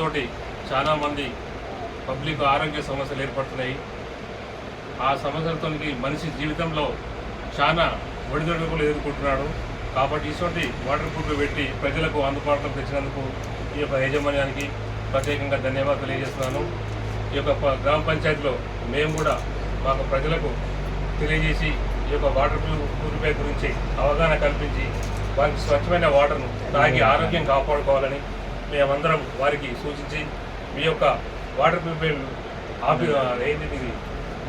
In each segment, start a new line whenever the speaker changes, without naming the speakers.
తోటి చాలామంది పబ్లిక్ ఆరోగ్య సమస్యలు ఏర్పడుతున్నాయి. ఆ సమస్యలతో మనిషి జీవితంలో చాలా ఒడిదొడుకులు ఎదుర్కొంటున్నాడు. కాబట్టి ఇటువంటి వాటర్ ప్రూఫ్లు పెట్టి ప్రజలకు అందుబాటులో తెచ్చినందుకు ఈ యొక్క యాజమాన్యానికి ప్రత్యేకంగా ధన్యవాదాలు తెలియజేస్తున్నాను. ఈ యొక్క గ్రామ పంచాయతీలో మేము కూడా మాకు ప్రజలకు తెలియజేసి ఈ యొక్క వాటర్ ప్యూరిఫై గురించి అవగాహన కల్పించి వారికి స్వచ్ఛమైన వాటర్ను తాగి ఆరోగ్యం కాపాడుకోవాలని మేమందరం వారికి సూచించి మీ యొక్క వాటర్ ప్యూరిఫై ఆఫీ ఏంటి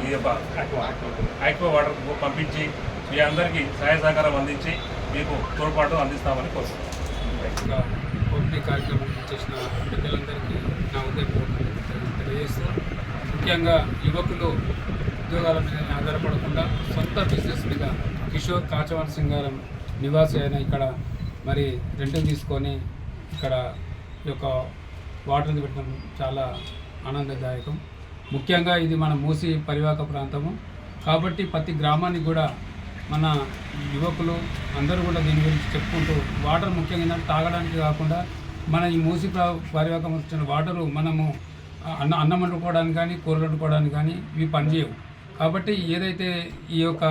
ఈ యొక్క ఆక్వా వాటర్ పంపించి మీ అందరికీ సహాయ సహకారం అందించి మీకు తోడ్పాటు అందిస్తామని
పంపిణీ కార్యక్రమం చేసిన పెద్దలందరికీ నా తెలియజేస్తూ ముఖ్యంగా యువకులు ఉద్యోగాల మీద ఆధారపడకుండా సొంత బిజినెస్ మీద కిషోర్ కాచవన్ సింగారం నివాసి అయిన ఇక్కడ మరి రెంట్ తీసుకొని ఇక్కడ ఈ యొక్క వాటర్ని పెట్టడం చాలా ఆనందదాయకం. ముఖ్యంగా ఇది మన మూసి పరివాహక ప్రాంతము. కాబట్టి ప్రతి గ్రామానికి కూడా మన యువకులు అందరూ కూడా దీని గురించి చెప్పుకుంటూ వాటర్ ముఖ్యంగా ఏంటంటే తాగడానికి కాకుండా మన ఈ మూసి పరివాహకం వచ్చిన వాటరు మనము అన్న అన్నం వండుకోవడానికి కానీ కూరలు వండుకోవడానికి కానీ ఇవి పనిచేయవు. కాబట్టి ఏదైతే ఈ యొక్క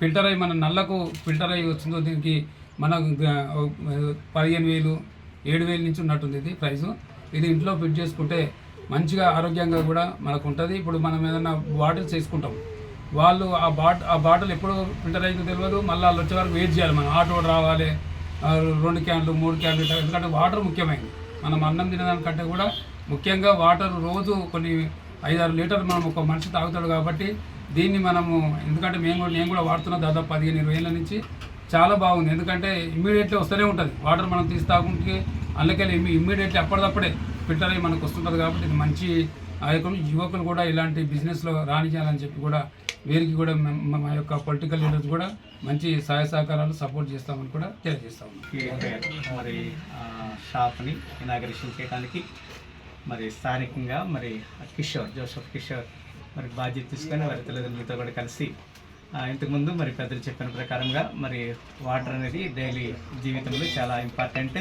ఫిల్టర్ అయ్యి మన నల్లకు ఫిల్టర్ అయ్యి వచ్చిందో దీనికి మన పదిహేను వేలు ఏడు వేల నుంచి ఉన్నట్టుంది ఇది ప్రైస్. ఇది ఇంట్లో ఫిట్ చేసుకుంటే మంచిగా ఆరోగ్యంగా కూడా మనకు ఉంటుంది ఇప్పుడు మనం ఏదైనా బాటిల్స్ చేసుకుంటాం వాళ్ళు ఆ బాట్ ఆ బాటిల్ ఎప్పుడు ఫిల్టర్ అయిందో తెలియదు మళ్ళీ వాళ్ళు వచ్చే వరకు వెయిట్ చేయాలి. మనం ఆటో రావాలి. రెండు క్యాన్లు మూడు క్యాన్లు ఎందుకంటే వాటర్ ముఖ్యమైనది. మనం అన్నం తినడానికంటే కూడా ముఖ్యంగా వాటర్ రోజు కొన్ని ఐదారు లీటర్లు మనం ఒక మనిషి తాగుతాడు కాబట్టి దీన్ని మనము ఎందుకంటే మేము కూడా నేను కూడా వాడుతున్నా దాదాపు పదిహేను ఇరవై ఏళ్ళ నుంచి. చాలా బాగుంది. ఎందుకంటే ఇమ్మీడియట్లీ వస్తూనే ఉంటుంది. వాటర్ మనం తీసి తాగుంటే అందుకని ఇమ్మీడియట్లీ అప్పటిదప్పుడే ఫిల్టర్ మనకు వస్తుంటుంది కాబట్టి ఇది మంచి యొక్క యువకులు కూడా ఇలాంటి బిజినెస్లో రాణించాలని చెప్పి కూడా వీరికి కూడా మా యొక్క పొలిటికల్ లీడర్స్ కూడా మంచి సహాయ సహకారాలు సపోర్ట్ చేస్తామని కూడా తెలియజేస్తాం
మరి షాప్ని ఇనాగరేషన్ చేయడానికి మరి స్థానికంగా మరి కిషోర్ జోసఫ్ కిషోర్ మరి బాధ్యత తీసుకొని వారి తల్లిదండ్రులతో కూడా కలిసి ఆ, ఇంతకుముందు మరి పెద్దలు చెప్పిన ప్రకారంగా మరి వాటర్ అనేది డైలీ జీవితంలో చాలా ఇంపార్టెంట్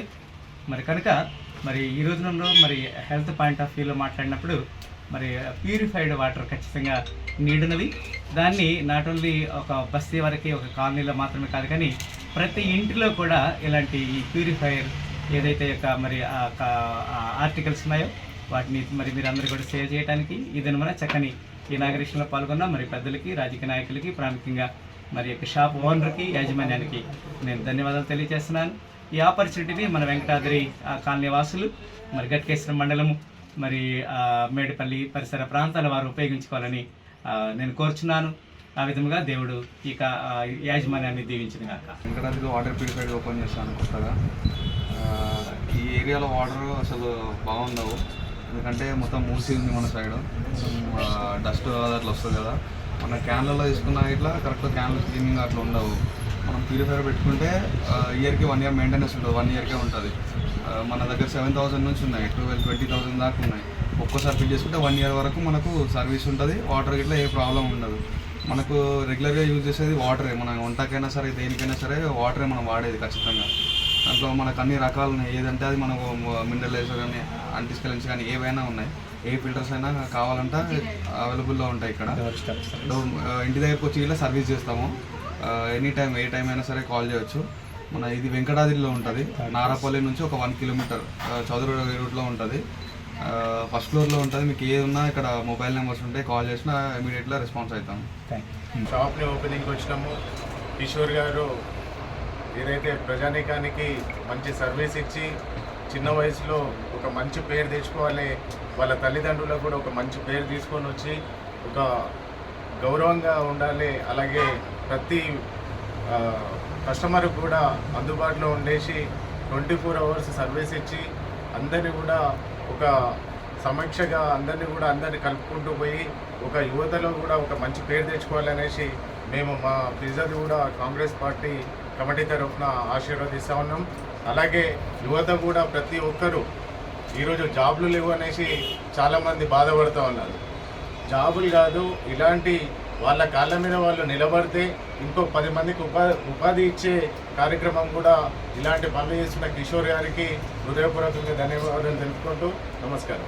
మరి కనుక మరి ఈ రోజున మరి హెల్త్ పాయింట్ ఆఫ్ వ్యూలో మాట్లాడినప్పుడు మరి ప్యూరిఫైడ్ వాటర్ ఖచ్చితంగా నీడినవి. దాన్ని నాట్ ఓన్లీ ఒక బస్తీ వరకు ఒక కాలనీలో మాత్రమే కాదు కానీ ప్రతి ఇంటిలో కూడా ఇలాంటి ఈ ప్యూరిఫైయర్ ఏదైతే యొక్క మరి ఆ ఆర్టికల్స్ ఉన్నాయో వాటిని మరి మీరు అందరూ కూడా సేవ్ చేయడానికి ఈ మన చక్కని ఈ పాల్గొన్న. మరి పెద్దలకి రాజకీయ నాయకులకి ప్రాముఖ్యంగా మరి యొక్క షాప్ ఓనర్కి యాజమాన్యానికి నేను ధన్యవాదాలు తెలియజేస్తున్నాను. ఈ ఆపర్చునిటీని మన వెంకటాద్రి కాలనీ వాసులు మరి గట్కేశ్వరం మండలము మరి మేడిపల్లి పరిసర ప్రాంతాల వారు ఉపయోగించుకోవాలని నేను కోరుచున్నాను. ఆ విధముగా దేవుడు ఈ యాజమాన్యాన్ని దీవించిన కాక
వెంకటాద్రి వాటర్ ప్యూరిఫైడ్ ఓపెన్ చేస్తాను కొత్తగా ఈ ఏరియాలో వాటర్ అసలు బాగుండవు. ఎందుకంటే మొత్తం మూసి ఉంది మన సైడ్. డస్ట్ అట్లా వస్తుంది కదా. మన క్యాన్లలో తీసుకున్న ఇట్లా కరెక్ట్ క్యాన్లు క్లీనింగ్ అట్లా ఉండవు. మనం ప్యూరిఫైర్ పెట్టుకుంటే ఇయర్కి వన్ ఇయర్ మెయింటెనెన్స్ ఉంటుంది వన్ ఇయర్కే ఉంటుంది. మన దగ్గర సెవెన్ థౌసండ్ నుంచి ఉన్నాయి ట్వెల్వ్ ట్వంటీ థౌసండ్ దాకా ఉన్నాయి. ఒక్కోసారి ఫిల్ చేసుకుంటే వన్ ఇయర్ వరకు మనకు సర్వీస్ ఉంటుంది వాటర్ ఇట్లా ఏ ప్రాబ్లం ఉండదు. మనకు రెగ్యులర్గా యూజ్ చేసేది వాటరే మన వంటకైనా సరే దేనికైనా సరే వాటరే మనం వాడేది ఖచ్చితంగా. దాంట్లో మనకు అన్ని రకాలు ఉన్నాయి ఏదంటే అది మనకు మినరలైజర్ కానీ అంటిస్కెలెన్స్ కానీ ఏవైనా ఉన్నాయి. ఏ ఫిల్టర్స్ అయినా కావాలంటే అవైలబుల్లో ఉంటాయి ఇక్కడ. ఇంటి దగ్గరకు వచ్చి ఇలా సర్వీస్ చేస్తాము. ఎనీ టైం ఏ టైం అయినా సరే కాల్ చేయొచ్చు. మన ఇది వెంకటాద్రిలో ఉంటుంది. నారాపల్లి నుంచి ఒక వన్ కిలోమీటర్ చౌదరి రూట్లో ఉంటుంది. ఫస్ట్ ఫ్లోర్లో ఉంటుంది. మీకు ఏది ఉన్నా ఇక్కడ మొబైల్ నెంబర్స్ ఉంటాయి కాల్ చేసినా ఇమీడియట్గా రెస్పాన్స్ అవుతాం
షాప్ని ఓపెనింగ్కి వచ్చినాము. కిషోర్ గారు ఏదైతే ప్రజానీకానికి మంచి సర్వీస్ ఇచ్చి చిన్న వయసులో ఒక మంచి పేరు తెచ్చుకోవాలి వాళ్ళ తల్లిదండ్రులకు కూడా ఒక మంచి పేరు తీసుకొని వచ్చి ఒక గౌరవంగా ఉండాలి అలాగే ప్రతి కస్టమర్ కూడా అందుబాటులో ఉండేసి ట్వంటీ ఫోర్ అవర్స్ సర్వీస్ ఇచ్చి అందరినీ కూడా ఒక సమీక్షగా అందరినీ కూడా అందరినీ కలుపుకుంటూ పోయి ఒక యువతలో కూడా ఒక మంచి పేరు తెచ్చుకోవాలనేసి మేము మా పిజ్జాది కూడా కాంగ్రెస్ పార్టీ కమిటీ తరఫున ఆశీర్వదిస్తూ ఉన్నాం. అలాగే యువత కూడా ప్రతి ఒక్కరూ ఈరోజు జాబ్లు లేవు అనేసి చాలామంది బాధపడుతూ ఉన్నారు. జాబులు కాదు ఇలాంటి వాళ్ళ కాళ్ళ మీద వాళ్ళు నిలబడితే ఇంకో పది మందికి ఉపాధి ఉపాధి ఇచ్చే కార్యక్రమం కూడా ఇలాంటి పనులు చేసిన కిషోర్ గారికి హృదయపూర్వకంగా ధన్యవాదాలు తెలుపుకుంటూ నమస్కారం.